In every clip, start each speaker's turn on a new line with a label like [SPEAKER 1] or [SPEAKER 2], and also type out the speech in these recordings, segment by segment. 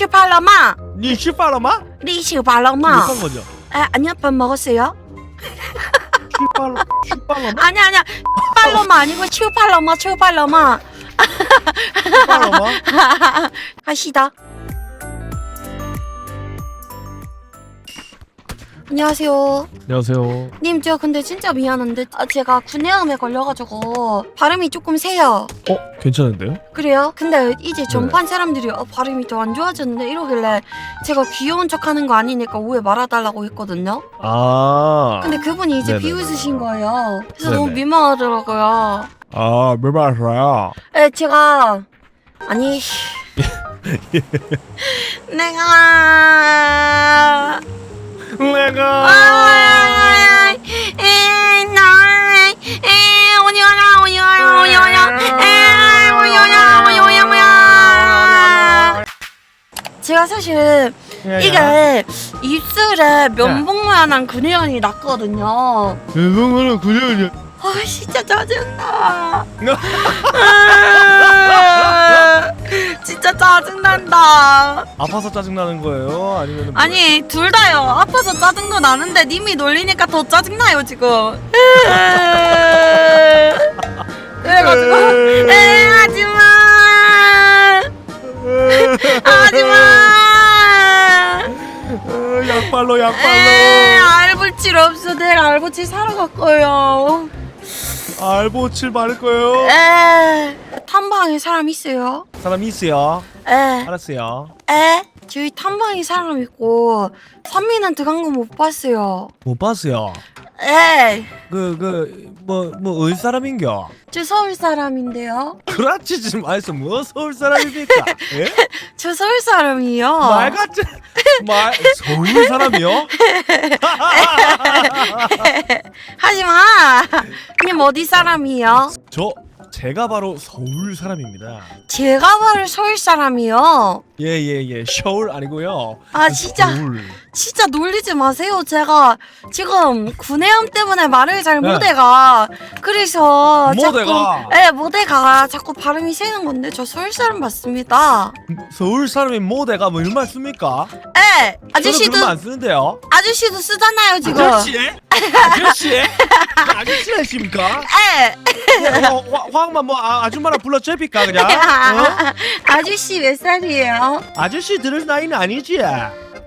[SPEAKER 1] 吃饭了吗？
[SPEAKER 2] 你吃饭了吗？
[SPEAKER 1] 你吃饭了吗？
[SPEAKER 2] 욕한 거죠.
[SPEAKER 1] 에, 아니요, 밥 먹었어요?
[SPEAKER 2] 吃饭了，吃饭了吗？
[SPEAKER 1] 아니야, 아니야. 빨로마 아니고 吃饭了吗?吃饭了吗?
[SPEAKER 2] 吃饭了吗？
[SPEAKER 1] 가시다. 안녕하세요.
[SPEAKER 2] 안녕하세요.
[SPEAKER 1] 님, 저 근데 진짜 미안한데 아, 제가 구내염에 걸려가지고 발음이 조금 세요.
[SPEAKER 2] 어, 괜찮은데요?
[SPEAKER 1] 그래요? 근데 이제 전판 사람들이 어, 발음이 더 안 좋아졌는데 이러길래 제가 귀여운 척하는 거 아니니까 오해 말아달라고 했거든요.
[SPEAKER 2] 아,
[SPEAKER 1] 근데 그분이 이제
[SPEAKER 2] 네네.
[SPEAKER 1] 비웃으신 거예요. 그래서
[SPEAKER 2] 네네.
[SPEAKER 1] 너무 민망하더라고요.
[SPEAKER 2] 아, 뭘 말하셔요?
[SPEAKER 1] 에, 제가 아니 내가 제가 사실 이게 입술에 면봉 모양한 근육이 났거든요.
[SPEAKER 2] 대성은 그냥
[SPEAKER 1] 아 진짜 짜증나. 아, 진짜 짜증난다.
[SPEAKER 2] 아파서 짜증 나는 거예요? 아니면
[SPEAKER 1] 아니 둘 다요. 아파서 짜증도 나는데 님이 놀리니까 더 짜증나요 지금. 그래가지고 에 하지마 하지마
[SPEAKER 2] 약발로
[SPEAKER 1] 에
[SPEAKER 2] 약발로
[SPEAKER 1] 알불칠 없어 내일 알불칠 사러 갈 거예요
[SPEAKER 2] 알보칠 바를 거예요.
[SPEAKER 1] 에 탐방에 사람 있어요
[SPEAKER 2] 사람 있어요.
[SPEAKER 1] 에
[SPEAKER 2] 알았어요.
[SPEAKER 1] 에? 저희 탐방에 사람 있고 선미는 들어간 거 못 봤어요
[SPEAKER 2] 못 봤어요. 에그그 뭐 뭐 어디 사람인겨?
[SPEAKER 1] 저 서울 사람인데요
[SPEAKER 2] 그렇지 좀 말씀 뭐 서울 사람입니까? 예?
[SPEAKER 1] 저 서울 사람이요
[SPEAKER 2] 말 같지 말 서울 사람이요?
[SPEAKER 1] 하지마 님 어디 사람이요?
[SPEAKER 2] 저 제가 바로 서울 사람입니다.
[SPEAKER 1] 제가 바로 서울 사람이요
[SPEAKER 2] 예예예 서울 아니고요.
[SPEAKER 1] 아 진짜
[SPEAKER 2] 서울.
[SPEAKER 1] 진짜 놀리지 마세요 제가 지금 구내염 때문에 말을 잘
[SPEAKER 2] 네.
[SPEAKER 1] 못해가 그래서
[SPEAKER 2] 못해가?
[SPEAKER 1] 자꾸 예 못해가 자꾸 발음이 새는 건데 저 서울 사람 맞습니다
[SPEAKER 2] 서울 사람이 모대가 뭐 이런 말 씁니까?
[SPEAKER 1] 예
[SPEAKER 2] 저는
[SPEAKER 1] 아저씨도
[SPEAKER 2] 그런 말 안 쓰는데요.
[SPEAKER 1] 아저씨도 쓰잖아요 지금
[SPEAKER 2] 아저씨? 아저씨? 아저씨 하십니까?
[SPEAKER 1] 예
[SPEAKER 2] 어, 화- 화학만 뭐 아, 아줌마랑 불러 잽니까 그냥? 어?
[SPEAKER 1] 아저씨 몇 살이에요?
[SPEAKER 2] 아저씨 들을 나이는 아니지?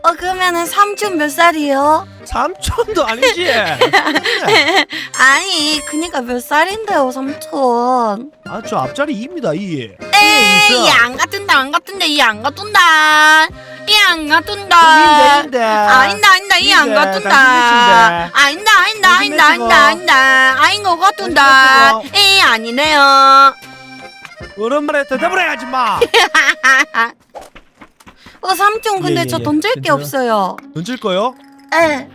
[SPEAKER 1] 어 그러면은 삼촌 몇 살이에요?
[SPEAKER 2] 삼촌도 아니지?
[SPEAKER 1] 아니 그니까 몇 살인데요 삼촌?
[SPEAKER 2] 아 저 앞자리 2입니다 2
[SPEAKER 1] 에이 안 같은다 안 같은데 이 안 같은다 이 안 같은다
[SPEAKER 2] 인데
[SPEAKER 1] 아닌다 아닌다 이 안
[SPEAKER 2] 인데,
[SPEAKER 1] 같은다
[SPEAKER 2] 당신
[SPEAKER 1] 아닌다 아닌다
[SPEAKER 2] 당신
[SPEAKER 1] 아닌다. 아닌다 아닌다 아닌 것 같은다
[SPEAKER 2] 당신
[SPEAKER 1] 에이 아니네요.
[SPEAKER 2] 오랜만에 대답을 해야지 마
[SPEAKER 1] 어 삼촌 근데
[SPEAKER 2] 예,
[SPEAKER 1] 저
[SPEAKER 2] 예,
[SPEAKER 1] 던질 게
[SPEAKER 2] 괜찮아요.
[SPEAKER 1] 없어요
[SPEAKER 2] 던질 거요?
[SPEAKER 1] 에?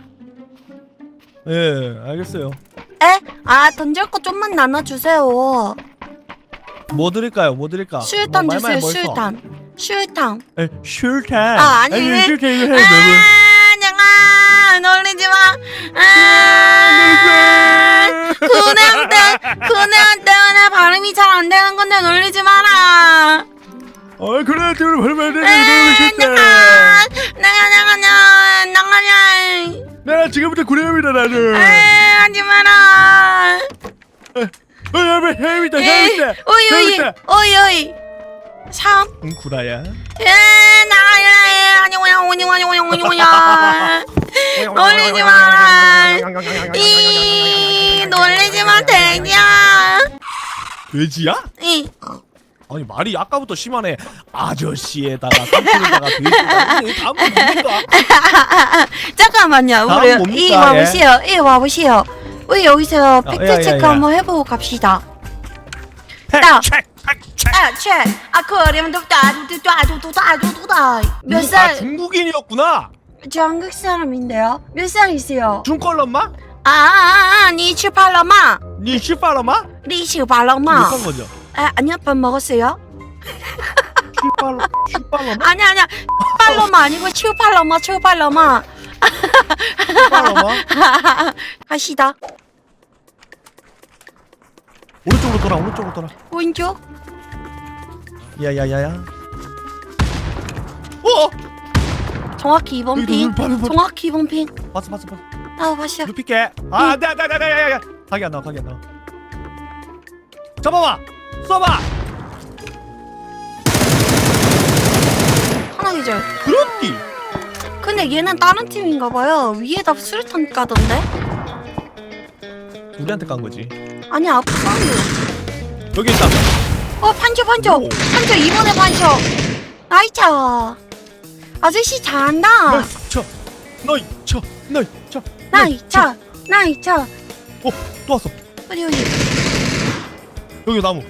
[SPEAKER 2] 예 알겠어요
[SPEAKER 1] 에? 아 던질 거 좀만 나눠주세요
[SPEAKER 2] 뭐 드릴까요 뭐 드릴까
[SPEAKER 1] 수류탄
[SPEAKER 2] 뭐
[SPEAKER 1] 주세요? 수류탄 수류탄
[SPEAKER 2] 에, 슈탄
[SPEAKER 1] 아, 아니, 왜?
[SPEAKER 2] 슈탄 이거 해 삼응 구라야
[SPEAKER 1] 에 나가야 아니 오냐 오니 오냐 오냐 오냐 오냐 놀리지 마라 이 놀리지 마 돼지야
[SPEAKER 2] 돼지야?
[SPEAKER 1] 이
[SPEAKER 2] 아니 말이 아까부터 심하네 아저씨에다가 삼촌에다가 돼지에다가 다음 건 뭡니까?
[SPEAKER 1] 잠깐만요
[SPEAKER 2] 다음
[SPEAKER 1] 우리
[SPEAKER 2] 뭡니까,
[SPEAKER 1] 이
[SPEAKER 2] 예?
[SPEAKER 1] 와보세요 이 와보세요 우리 여기서 팩트
[SPEAKER 2] 야, 야,
[SPEAKER 1] 체크
[SPEAKER 2] 야.
[SPEAKER 1] 한번 해보고 갑시다 야.
[SPEAKER 2] 팩, 팩, 팩.
[SPEAKER 1] 아, 채, 아, 그러면 또따도따도따도따도따
[SPEAKER 2] 몇아
[SPEAKER 1] 살?
[SPEAKER 2] 중국인이었구나
[SPEAKER 1] 저 한국 사람인데요. 몇 살이세요?
[SPEAKER 2] 중컬럼마?
[SPEAKER 1] 아, 아, 아, 니 칠팔러마,
[SPEAKER 2] 니 시팔럼마?
[SPEAKER 1] 니 칠팔러마.
[SPEAKER 2] 못한 거죠?
[SPEAKER 1] 아, 아니요, 밥 먹었어요?
[SPEAKER 2] 시팔 시팔럼마?
[SPEAKER 1] 아니 아니야, 팔러마 아니고 칠팔러마.
[SPEAKER 2] 시팔럼마?
[SPEAKER 1] 가시다.
[SPEAKER 2] 오른쪽으로 돌아 오른쪽으로 돌아
[SPEAKER 1] 오른쪽.
[SPEAKER 2] 야야야야 어
[SPEAKER 1] 정확히 2번
[SPEAKER 2] 여기,
[SPEAKER 1] 핑.
[SPEAKER 2] 바로.
[SPEAKER 1] 정확히 2번 핑.
[SPEAKER 2] 봤어 봤어 봤어
[SPEAKER 1] 아, 봤어.
[SPEAKER 2] 눕힐게 아 안돼 안돼 안돼 안돼 각이 안 나와 각이 안 나와 잡아봐 쏴봐
[SPEAKER 1] 하나 계절.
[SPEAKER 2] 그렇디
[SPEAKER 1] 근데 얘는 다른 팀인가 봐요. 위에다 수류탄 까던데?
[SPEAKER 2] 우리한테 깐 거지
[SPEAKER 1] 아니, 앞으로.
[SPEAKER 2] 여기 있다
[SPEAKER 1] 어, 판초, 판초.
[SPEAKER 2] 오.
[SPEAKER 1] 판초, 이번에 판초. 나이차. 아저씨 잘한다.
[SPEAKER 2] 너이쳐 너이쳐 너이쳐
[SPEAKER 1] 나이차. 나이차.
[SPEAKER 2] 또 왔어
[SPEAKER 1] 어디, 어디.
[SPEAKER 2] 여기 나무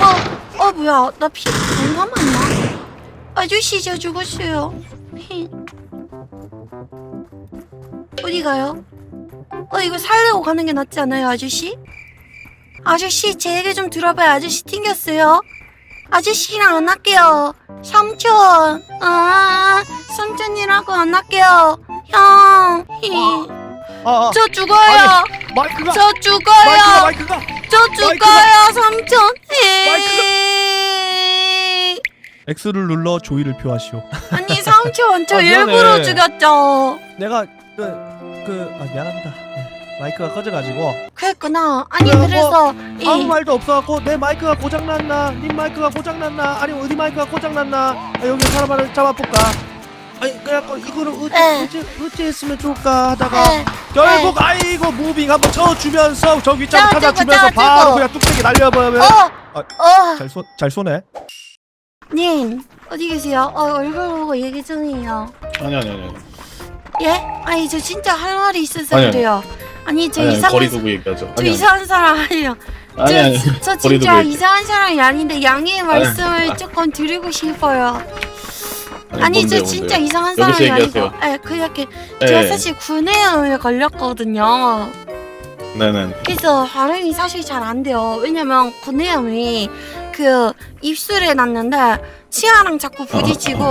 [SPEAKER 1] 어, 어, 뭐야. 나 피, 안 남았나? 아저씨, 저 죽었어요. 히. 어디 가요? 어, 이거 살려고 가는 게 낫지 않아요, 아저씨? 아저씨, 제 얘기 좀 들어봐요. 아저씨 튕겼어요. 아저씨랑 안 할게요. 삼촌. 아, 삼촌이라고 안 할게요. 형. 히.
[SPEAKER 2] 아 아
[SPEAKER 1] 저 죽어요.
[SPEAKER 2] 마이크가
[SPEAKER 1] 저
[SPEAKER 2] 마이크가
[SPEAKER 1] 죽어요.
[SPEAKER 2] 마이크가
[SPEAKER 1] 저 죽어요, 삼촌.
[SPEAKER 2] X를 눌러 조이를 표하시오
[SPEAKER 1] 아니 삼촌 저
[SPEAKER 2] 아, 미안해.
[SPEAKER 1] 일부러 죽였죠.
[SPEAKER 2] 내가 그 그 아 미안합니다 네, 마이크가 꺼져가지고
[SPEAKER 1] 그랬구나. 아니
[SPEAKER 2] 그래,
[SPEAKER 1] 그래서 이
[SPEAKER 2] 아무 말도 없어갖고 내 마이크가 고장났나 님 마이크가 고장났나 아니면 어디 마이크가 고장났나 아, 여기 사람 하나 잡아볼까 아니 그래갖고 이거를 어찌
[SPEAKER 1] 에.
[SPEAKER 2] 어찌 어찌 했으면 좋을까 하다가
[SPEAKER 1] 에,
[SPEAKER 2] 결국 아이고 무빙 한번 쳐주면서 저기 점
[SPEAKER 1] 짜주고,
[SPEAKER 2] 찾아주면서
[SPEAKER 1] 짜주고.
[SPEAKER 2] 바로 그냥 뚝배기 날려버리면
[SPEAKER 1] 어,
[SPEAKER 2] 아.
[SPEAKER 1] 어,
[SPEAKER 2] 잘, 쏘, 잘 쏘네
[SPEAKER 1] 님 어디 계세요? 어 얼굴 보고 얘기 중이에요.
[SPEAKER 3] 아니 아니 아니
[SPEAKER 1] 예? 아니 저 진짜 할 말이 있어서
[SPEAKER 3] 아니, 아니.
[SPEAKER 1] 그래요. 아니 저
[SPEAKER 3] 아니, 아니
[SPEAKER 1] 이상한
[SPEAKER 3] 거리 두고 얘기하죠
[SPEAKER 1] 저
[SPEAKER 3] 아니 아니
[SPEAKER 1] 이상한 사람 아니에요.
[SPEAKER 3] 아니 아니
[SPEAKER 1] 저, 저
[SPEAKER 3] 거리
[SPEAKER 1] 진짜
[SPEAKER 3] 얘기-
[SPEAKER 1] 이상한 사람이 아닌데 양해의 말씀을 조금 드리고 싶어요. 아니
[SPEAKER 3] 뭔데요,
[SPEAKER 1] 저 진짜
[SPEAKER 3] 뭔데요?
[SPEAKER 1] 이상한
[SPEAKER 3] 여기서
[SPEAKER 1] 사람이 아니고,
[SPEAKER 3] 얘기하세요.
[SPEAKER 1] 예, 그렇게
[SPEAKER 3] 예,
[SPEAKER 1] 제가 사실 구내염에 걸렸거든요.
[SPEAKER 3] 네네
[SPEAKER 1] 그래서 발음이 사실 잘 안 돼요. 왜냐면 구내염이 그 입술에 났는데 치아랑 자꾸 부딪히고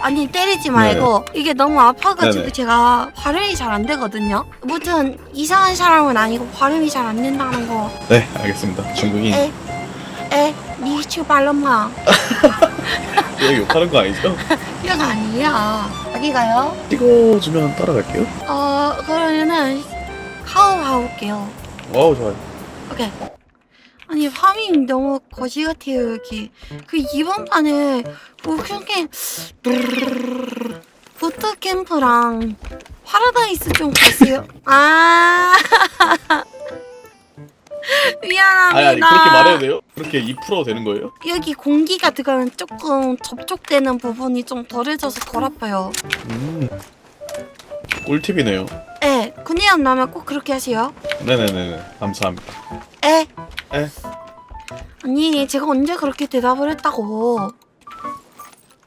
[SPEAKER 1] 아니 때리지 말고 이게 너무 아파가지고
[SPEAKER 3] 네네.
[SPEAKER 1] 제가 발음이 잘 안 되거든요. 무튼 이상한 사람은 아니고 발음이 잘 안 된다는 거.
[SPEAKER 3] 네 알겠습니다 중국인
[SPEAKER 1] 에, 에, 니슈 발음마
[SPEAKER 3] 여기 욕하는 거 아니죠?
[SPEAKER 1] 이거 아니야. 어디가요?
[SPEAKER 3] 찍어주면 따라갈게요
[SPEAKER 1] 어 그러면은 하우 하울게요.
[SPEAKER 3] 와우 좋아요
[SPEAKER 1] 오케이. 아니 파밍 너무 거지 같아요 여기. 그 이번 판에 목표게 부트 캠프랑 파라다이스 좀 갔어요. 아 미안합니다.
[SPEAKER 3] 아니 아니 그렇게 말해야 돼요? 그렇게 2% 되는 거예요?
[SPEAKER 1] 여기 공기가 들어가면 조금 접촉되는 부분이 좀 덜해져서 덜 아파요.
[SPEAKER 3] 음 꿀팁이네요
[SPEAKER 1] 에, 군의염 나면 꼭 그렇게 하세요.
[SPEAKER 3] 네네네네 감사합니다
[SPEAKER 1] 에.
[SPEAKER 3] 에.
[SPEAKER 1] 아니 제가 언제 그렇게 대답을 했다고.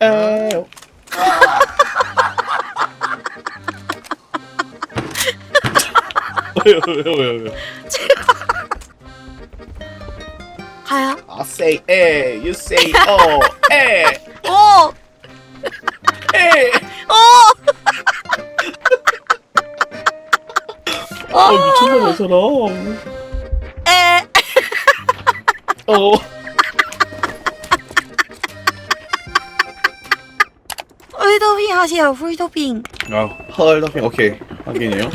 [SPEAKER 3] 에요 왜요 왜요 왜요 왜요
[SPEAKER 1] 가요.
[SPEAKER 3] I say 에 you say 어에
[SPEAKER 1] 오!
[SPEAKER 3] 에
[SPEAKER 1] 오!
[SPEAKER 3] 어 미친놈이야 사람
[SPEAKER 1] 에!
[SPEAKER 3] 어
[SPEAKER 1] 훌도핑 하세요, 훌도핑.
[SPEAKER 3] 아, 헐더핑 오케이 확인이에요.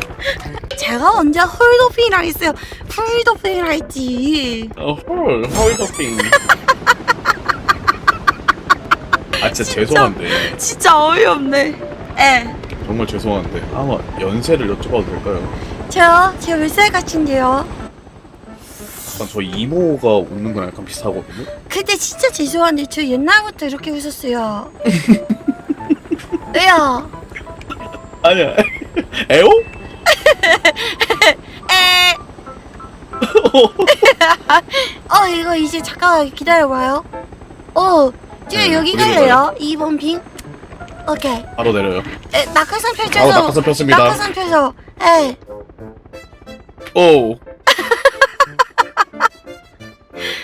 [SPEAKER 1] 제가 언제 훌도핑이라 했어요. 훌도핑이라 했지.
[SPEAKER 3] 어, 헐 헐더핑. 아 진짜 죄송한데
[SPEAKER 1] 진짜 어이없네. 에.
[SPEAKER 3] 정말 죄송한데 아마 연세를 여쭤봐도 될까요?
[SPEAKER 1] 저요? 제몇살 같은데요?
[SPEAKER 3] 약간 저 이모가 웃는 거랑 약간 비슷하거든요.
[SPEAKER 1] 근데 진짜 죄송한데 저 옛날부터 이렇게 웃었어요. 왜요?
[SPEAKER 3] 아니야 에오?
[SPEAKER 1] 에. 어 이거 이제 잠깐 기다려봐요. 어, 저
[SPEAKER 3] 네,
[SPEAKER 1] 여기 갈래요? 2번 핑. 오케이.
[SPEAKER 3] 바로 내려요.
[SPEAKER 1] 에, 낙하산
[SPEAKER 3] 바로
[SPEAKER 1] 펼쳐서.
[SPEAKER 3] 낙하산 폈습니다.
[SPEAKER 1] 낙하산 펴서. 에.
[SPEAKER 3] 오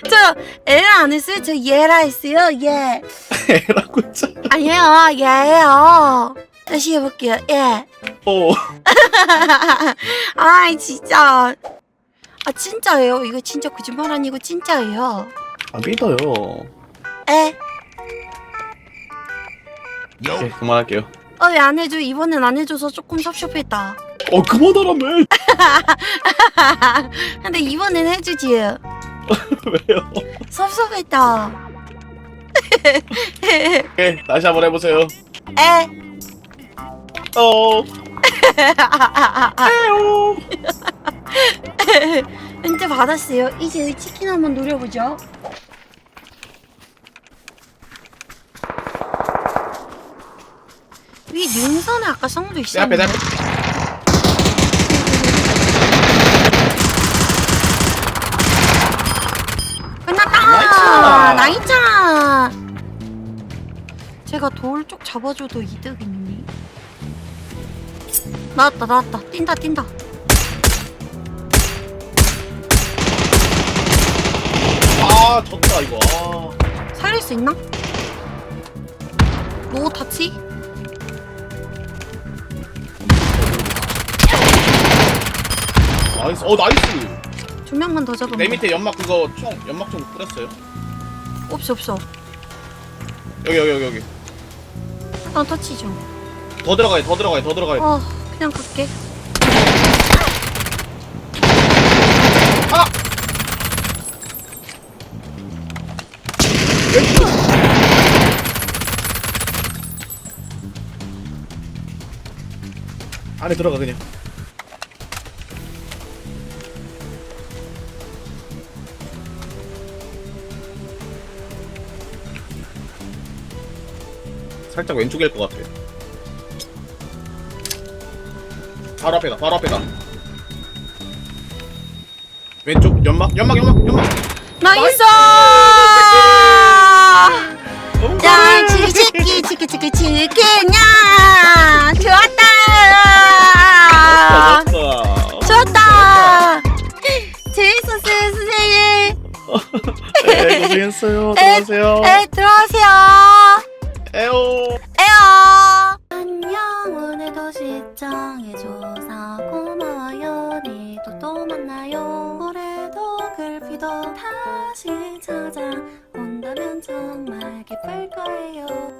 [SPEAKER 1] 저 에라 안 했어요? 저 얘라 했어요. 얘.
[SPEAKER 3] 에라고 했잖아.
[SPEAKER 1] 아니에요. 얘예요. 다시 해볼게요. 예.
[SPEAKER 3] 오
[SPEAKER 1] 아이 진짜. 아 진짜예요. 이거 진짜 거짓말 아니고 진짜예요.
[SPEAKER 3] 아 믿어요.
[SPEAKER 1] 에?
[SPEAKER 3] 오케이 그만할게요
[SPEAKER 1] 어왜안 해줘? 이번엔 안 해줘서 조금 섭섭했다.
[SPEAKER 3] 어 그만하라며
[SPEAKER 1] 근데 이번엔 해주지.
[SPEAKER 3] 왜요
[SPEAKER 1] 섭섭했다.
[SPEAKER 3] 오케이 다시 한번 해보세요
[SPEAKER 1] 에?
[SPEAKER 3] 어 에오
[SPEAKER 1] 현재 받았어요. 이제 치킨 한번 노려보죠. 능선에 아까 성도
[SPEAKER 3] 내
[SPEAKER 1] 있었는데.
[SPEAKER 3] 앞에 내 앞에
[SPEAKER 1] 끝났다! 나이차! 제가 돌 쪽 잡아줘도 이득이니. 나왔다, 나왔다. 뛴다, 뛴다.
[SPEAKER 3] 아 졌다 이거 아
[SPEAKER 1] 살릴 수 있나? 노 타치?
[SPEAKER 3] 나이스 어 나이스
[SPEAKER 1] 두 명만 더 잡으면
[SPEAKER 3] 내
[SPEAKER 1] 돼.
[SPEAKER 3] 밑에 연막 그거 총 연막 좀 뿌렸어요
[SPEAKER 1] 없어, 없어.
[SPEAKER 3] 여기 여기 여기 여기
[SPEAKER 1] 일단 터치 좀.
[SPEAKER 3] 더 들어가야 더 들어가야 더 들어가야
[SPEAKER 1] 어, 그냥 갈게.
[SPEAKER 3] 아! 안에 들어가 그냥 살짝 왼쪽일 것 같아 바로 앞에다 바로 앞에다 왼쪽 연막 연막 연막 연막
[SPEAKER 1] 나이스! 야, 치키, 치키, 치키, 치키냐! 좋았다!
[SPEAKER 3] 잘했어
[SPEAKER 1] 좋았다! 재밌었어요, 선생님.
[SPEAKER 3] 네 고생했어요
[SPEAKER 1] 에,
[SPEAKER 3] 들어가세요
[SPEAKER 1] 네, 들어가세요. 거예요